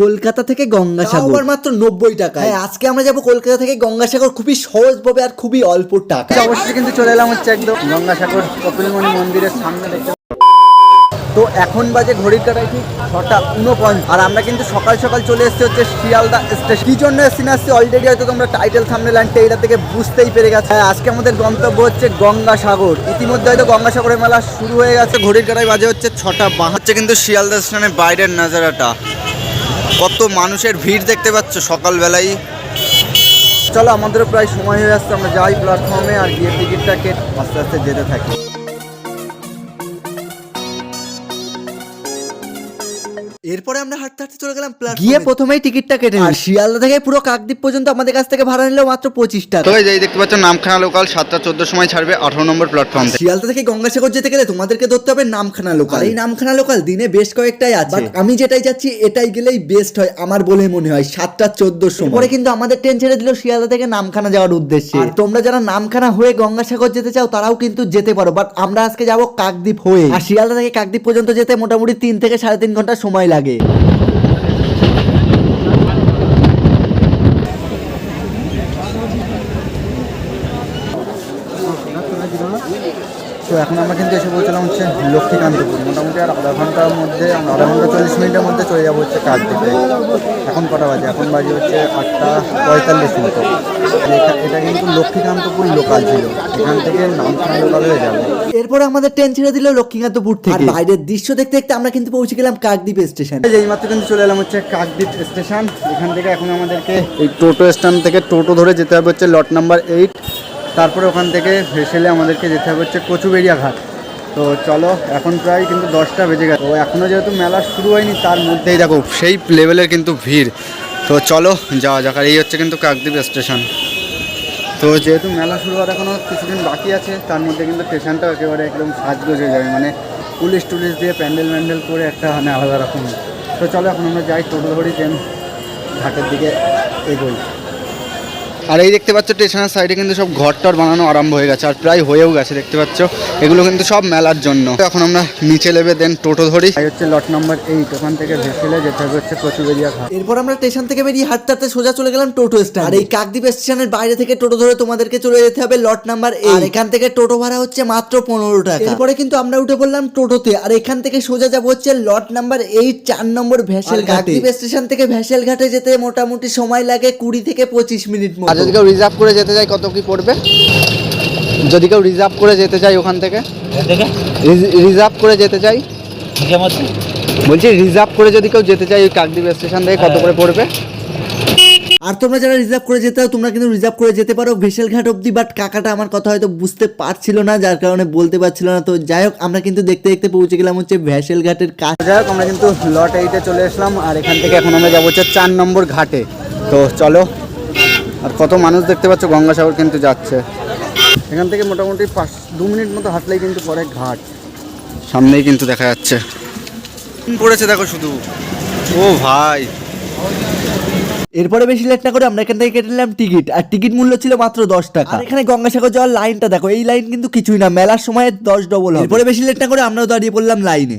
কলকাতা থেকে গঙ্গাসাগর। মাত্র নব্বই টাকা হ্যাঁ আজকে আমরা যাব কলকাতা থেকে গঙ্গাসাগর। খুবই সহজভাবে আর খুবই অল্প টাকা। অবশ্যই কিন্তু চলে এলাম হচ্ছে একদম গঙ্গাসাগর কপিলমণি মন্দিরের সামনে দেখতে। তো এখন বাজে ঘড়ির কাটায় ঠিক ছটা উনপঞ্চাশ। আর আমরা কিন্তু সকাল সকাল চলে এসেছি হচ্ছে শিয়ালদা স্টেশন। কি জন্য এসছি না এসছি অলরেডি হয়তো তোমরা টাইটেল সামনে লাইনটা এটা থেকে বুঝতেই পেরে গেছে। হ্যাঁ, আজকে আমাদের গন্তব্য হচ্ছে গঙ্গাসাগর। ইতিমধ্যে হয়তো গঙ্গাসাগরের মেলা শুরু হয়ে গেছে। ঘড়ির কাটায় বাজে হচ্ছে ছটা বাঁ হচ্ছে কিন্তু শিয়ালদা স্টেশনের বাইরের নাজারাটা। কত মানুষের ভিড় দেখতে পাচ্ছ সকালবেলায় চলো, আমাদেরও প্রায় সময় হয়ে আসছে, আমরা যাই প্ল্যাটফর্মে আর গিয়ে টিকিটটা কেটে আস্তে আস্তে যেতে থাকি। এরপরে আমরা হাঁটতে হাঁটতে চলে গেলাম গিয়ে গিয়ে প্রথমেই টিকিটটা কেটে আর শিয়ালদা থেকে পুরো কাকদ্বীপ পর্যন্ত আমাদের কাছ থেকে ভাড়া নিল মাত্র পঁচিশ টাকা। তো এই যে দেখতে পাচ্ছ নামখানা লোকাল সাতটা চোদ্দ সময় ছাড়বে আঠারো নম্বর প্ল্যাটফর্ম থেকে শিয়ালদা থেকে গঙ্গাসাগর যেতে গেলে তোমাদেরকে ধরতে হবে নামখানা লোকাল এই নামখানা লোকাল দিনে বেশ কয়েকটাই আছে। আমি যেটাই যাচ্ছি এটাই গেলেই বেস্ট হয় আমার বলে মনে হয় সাতটা চোদ্দ সময়। পরে কিন্তু আমাদের ট্রেন ছেড়ে দিল শিয়ালদা থেকে নামখানা যাওয়ার উদ্দেশ্যে। আর তোমরা যারা নামখানা হয়ে গঙ্গাসাগর যেতে চাও তারাও কিন্তু যেতে পারো। বাট আমরা আজকে যাব কাকদ্বীপ হয়ে। আর শিয়ালদা থেকে কাকদ্বীপ পর্যন্ত যেতে মোটামুটি তিন থেকে সাড়ে তিন ঘণ্টা সময় লাগে। lagi. তো এখন আমরা কিন্তু এসে পৌঁছলাম হচ্ছে লক্ষ্মীকান্তপুর। মোটামুটি আর আধা ঘণ্টার মধ্যে আধা ঘণ্টা চল্লিশ মিনিটের মধ্যে চলে যাব হচ্ছে কাকদ্বীপে এখন কটা বাজে? এখন বাজে হচ্ছে আটটা পঁয়তাল্লিশ মতো এটা- এটা কিন্তু লক্ষ্মীকান্তপুর লোকাল ছিল। এখান থেকে নামখানা লোকাল হয়ে যাবে। এরপরে আমাদের ট্রেন ছেড়ে দিল লক্ষ্মীকান্তপুর থেকে। বাইরের দৃশ্য দেখতে দেখতে আমরা কিন্তু পৌঁছে গেলাম কাকদ্বীপ স্টেশন। এই মাত্র কিন্তু চলে এলাম হচ্ছে কাকদ্বীপ স্টেশন। এখান থেকে এখন আমাদেরকে এই টোটো স্ট্যান্ড থেকে টোটো ধরে যেতে হবে হচ্ছে লট নাম্বার এইট। তারপরে ওখান থেকে ভেসেলে আমাদেরকে যেতে হবে হচ্ছে কচুবেড়িয়া ঘাট। তো চলো, এখন প্রায় কিন্তু দশটা বেজে গেছে। তো এখনও যেহেতু মেলা শুরু হয়নি, তার মধ্যেই দেখো সেই লেভেলের কিন্তু ভিড়। তো চলো, যাওয়া যাক। আর এই হচ্ছে কিন্তু কাকদ্বীপ স্টেশন। তো যেহেতু মেলা শুরু হওয়ার এখনও কিছুদিন বাকি আছে, তার মধ্যে কিন্তু স্টেশনটাও একেবারে একদম সাজগোজ হয়ে যাবে। মানে পুলিশ টুলিশ দিয়ে প্যান্ডেল ম্যান্ডেল করে একটা মানে আলাদা রকম। তো চলো, এখন আমরা যাই টোটো ধরি দেন ঘাটের দিকে এগোই। আর এই দেখতে পাচ্ছ স্টেশনের সাইডে কিন্তু সব ঘরটর বানানো আরম্ভ হয়ে গেছে আর প্রায় হয়েও গেছে দেখতে পাচ্ছ? এগুলো কিন্তু সব মেলার জন্য। এখন আমরা নিচে নেবে দেন টোটো ধরি। এই হচ্ছে লট নাম্বার এইট ওখান থেকে ভেসেলে যেতে হবে হচ্ছে কচুবেরিয়া ঘাট। এরপর আমরা স্টেশন থেকে বেরিয়ে হাঁটতে হাঁটতে সোজা চলে গেলাম টোটো স্ট্যান্ড। আর এই কাকদ্বীপ স্টেশনের বাইরে থেকে টোটো ধরে তোমাদেরকে চলে যেতে হবে লট নাম্বার আর এখান থেকে টোটো ভাড়া হচ্ছে মাত্র পনেরো টাকা। এরপরে কিন্তু আমরা উঠে পড়লাম টোটোতে আর এখান থেকে সোজা যাব হচ্ছে লট নাম্বার এইট চার নম্বর ভেসেল ঘাট। কাকদ্বীপ স্টেশন থেকে ভ্যাসেল ঘাটে যেতে মোটামুটি সময় লাগে কুড়ি থেকে পঁচিশ মিনিট আর যদি কেউ রিজার্ভ করে যেতে চায় কত কি পড়বে? যদি কেউ রিজার্ভ করে যেতে চাই ওখান থেকে। রিজার্ভ করে যেতে চাই বলছি রিজার্ভ করে যদি কেউ যেতে চাই ওই কাকদ্বীপ স্টেশন থেকে কত করে পড়বে? আর তোমরা যারা রিজার্ভ করে যেতে হয় তোমরা কিন্তু রিজার্ভ করে যেতে পারো ভেসেল ঘাট অব্দি বাট কাকাটা আমার কথা হয়তো বুঝতে পারছিল না যার কারণে বলতে পারছিল না। তো যাই হোক আমরা কিন্তু দেখতে দেখতে পৌঁছে গেলাম হচ্ছে ভেসেল ঘাটের কাছে যাই হোক আমরা কিন্তু লট এইটে চলে আসলাম আর এখান থেকে এখন আমরা যাব হচ্ছে চার নম্বর ঘাটে। তো চলো আর কত মানুষ দেখতে পাচ্ছ? গঙ্গাসাগর কিন্তু যাচ্ছে। এখান থেকে মোটামুটি পাঁচ দু মিনিট মতো হাঁটলেই কিন্তু পরে ঘাট। সামনেই কিন্তু দেখা যাচ্ছে। পড়েছে দেখো শুধু। ও ভাই। এরপরে বেশি লেট না করে আমরা এখান থেকে কেটে নিলাম টিকিট। আর টিকিট মূল্য ছিল মাত্র দশ টাকা। আর এখানে গঙ্গাসাগর যাওয়ার লাইনটা দেখো এই লাইন কিন্তু কিছুই না। মেলার সময় দশ ডবল এরপরে বেশি লেট না করে আমরাও দাঁড়িয়ে পড়লাম লাইনে।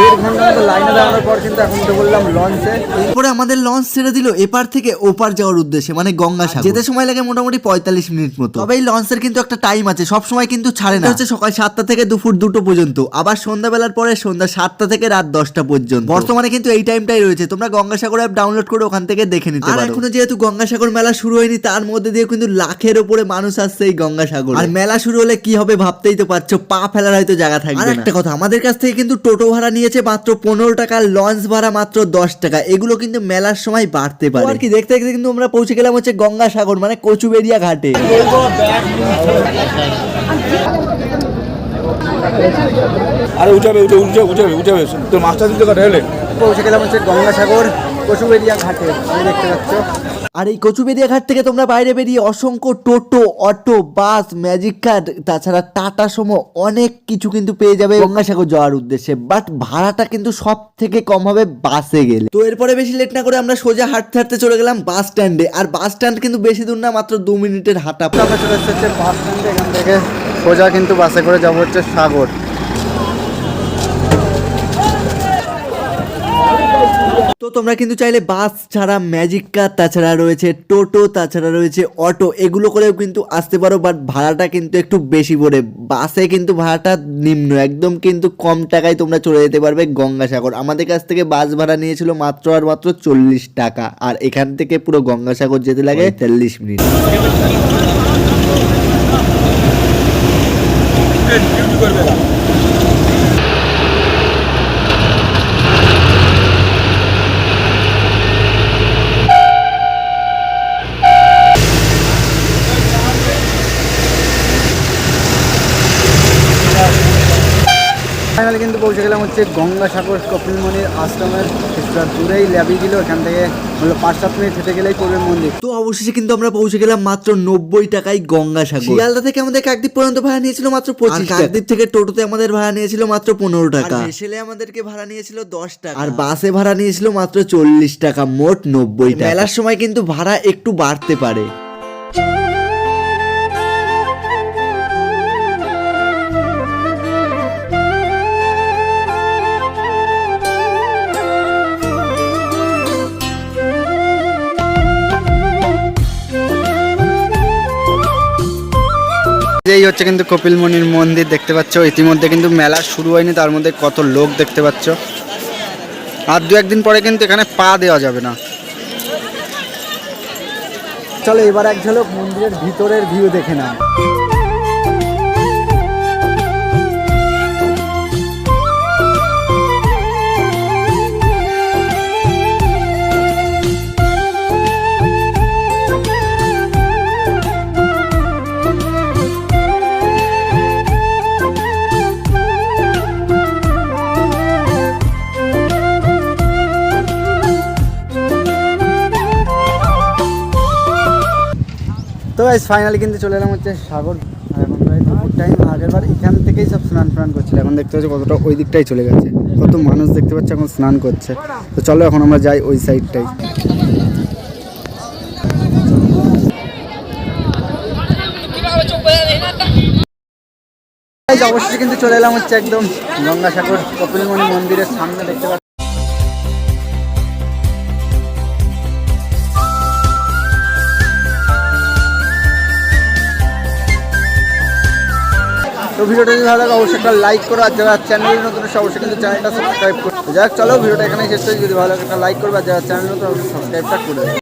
দেড় ঘণ্টা মতো লাইনে দাঁড়ানোর পর কিন্তু এখন উঠে বললাম লঞ্চে এরপরে আমাদের লঞ্চ ছেড়ে দিল এপার থেকে ওপার যাওয়ার উদ্দেশ্যে মানে গঙ্গাসাগর যেতে সময় লাগে মোটামুটি পঁয়তাল্লিশ মিনিট মতো। তবে এই লঞ্চের কিন্তু একটা টাইম আছে সব সময় কিন্তু ছাড়ে না। হচ্ছে সকাল সাতটা থেকে দুপুর দুটো পর্যন্ত আবার সন্ধ্যাবেলার পরে সন্ধ্যা সাতটা থেকে রাত দশটা পর্যন্ত। বর্তমানে কিন্তু এই টাইমটাই রয়েছে তোমরা গঙ্গাসাগর অ্যাপ ডাউনলোড করে ওখান থেকে দেখে নিতে পারো। এখনও যেহেতু গঙ্গাসাগর মেলা শুরু হয়নি তার মধ্যে দিয়ে কিন্তু লাখের উপরে মানুষ আসছে এই গঙ্গাসাগর আর মেলা শুরু হলে কি হবে ভাবতেই তো পারছ পা ফেলার হয়তো জায়গা থাকবে আর একটা কথা আমাদের কাছ থেকে কিন্তু টোটো ভাড়া নিয়েছে মাত্র পনেরো টাকা লঞ্চ ভাড়া মাত্র দশ টাকা এগুলো কিন্তু মেলার সময় বাড়তে পারে আর কি দেখতে দেখতে কিন্তু আমরা পৌঁছে গেলাম হচ্ছে গঙ্গাসাগর মানে কচুবেরিয়া ঘাটে আরে উঠাবে উঠে উঠে উঠে উঠে তোর মাস্টার দিতে কথা হলে পৌঁছে গেলাম হচ্ছে গঙ্গাসাগর কচুবেরিয়া ঘাটে দেখতে পাচ্ছ। আর এই কচুবেরিয়া ঘাট থেকে তোমরা বাইরে বেরিয়ে অসংখ্য টোটো অটো বাস ম্যাজিক কার তাছাড়া টাটা সমো অনেক কিছু কিন্তু পেয়ে যাবে গঙ্গাসাগর যাওয়ার উদ্দেশ্যে। বাট ভাড়াটা কিন্তু সব থেকে কম হবে বাসে গেলে। তো এরপরে বেশি লেট না করে আমরা সোজা হাঁটতে হাঁটতে চলে গেলাম বাস স্ট্যান্ডে আর বাস স্ট্যান্ড কিন্তু বেশি দূর না মাত্র দু মিনিটের হাঁটা। আমরা চলে এসেছে বাস স্ট্যান্ডে এখান থেকে সোজা কিন্তু বাসে করে যাব হচ্ছে সাগর। তো তোমরা কিন্তু চাইলে বাস ছাড়া ম্যাজিক কার তাছাড়া রয়েছে টোটো, তাছাড়া রয়েছে অটো এগুলো করেও কিন্তু আসতে পারো বাট ভাড়াটা কিন্তু একটু বেশি পড়ে। বাসে কিন্তু ভাড়াটা নিম্ন, একদম কিন্তু কম টাকায় তোমরা চলে যেতে পারবে গঙ্গাসাগর। আমাদের কাছ থেকে বাস ভাড়া নিয়েছিল মাত্র আর মাত্র চল্লিশ টাকা, আর এখান থেকে পুরো গঙ্গাসাগর যেতে লাগে চল্লিশ মিনিট। ফাইনালি কিন্তু পৌঁছে গেলাম হচ্ছে গঙ্গাসাগর কপিলমণির আশ্রমের কিছুটা দূরেই ল্যাবি দিল এখান থেকে হলো পাঁচ সাত মিনিট হেঁটে গেলেই পড়বে মন্দির। তো অবশেষে কিন্তু আমরা পৌঁছে গেলাম মাত্র নব্বই টাকায় গঙ্গাসাগর। শিয়ালদা থেকে আমাদের কাকদ্বীপ পর্যন্ত ভাড়া নিয়েছিল মাত্র পঁচিশ কাকদ্বীপ থেকে টোটোতে আমাদের ভাড়া নিয়েছিল মাত্র পনেরো টাকা। হেসেলে আমাদেরকে ভাড়া নিয়েছিল দশ টাকা। আর বাসে ভাড়া নিয়েছিল মাত্র চল্লিশ টাকা মোট নব্বই টাকা। মেলার সময় কিন্তু ভাড়া একটু বাড়তে পারে। এই হচ্ছে কিন্তু কপিল মুনির মন্দির, দেখতে পাচ্ছ? ইতিমধ্যে কিন্তু মেলা শুরু হয়নি, তার মধ্যে কত লোক দেখতে পাচ্ছ? আর দু একদিন পরে কিন্তু এখানে পা দেওয়া যাবে না। চলো এবার এক ঝলক মন্দিরের ভিতরের ভিউ দেখে নাও। তো গাইস ফাইনালি কিন্তু চলে এলাম হচ্ছে সাগর। আর এখন প্রায় দুপুর টাইম আগের বার এখান থেকেই সব স্নান ফান করছিল। এখন দেখতে পাচ্ছি কতটা ওই দিকটাই চলে গেছে। কত মানুষ দেখতে পাচ্ছে এখন স্নান করছে। তো চলো এখন আমরা যাই ওই সাইডটাই অবশ্যই কিন্তু চলে এলাম হচ্ছে একদম গঙ্গাসাগর, কপিলমণি মন্দিরের সামনে, দেখতে তো ভিডিওটা যদি ভালো লাগে, অবশ্যই একটা লাইক করো। আর যারা চ্যানেল নতুন, অবশ্যই কিন্তু চ্যানেলটা সাবস্ক্রাইব করো। যাক, চলো, ভিডিওটা এখানেই শেষ যদি ভালো লাগে, একটা লাইক করবে। আর যারা চ্যানেল নতুন সাবস্ক্রাইবটা করে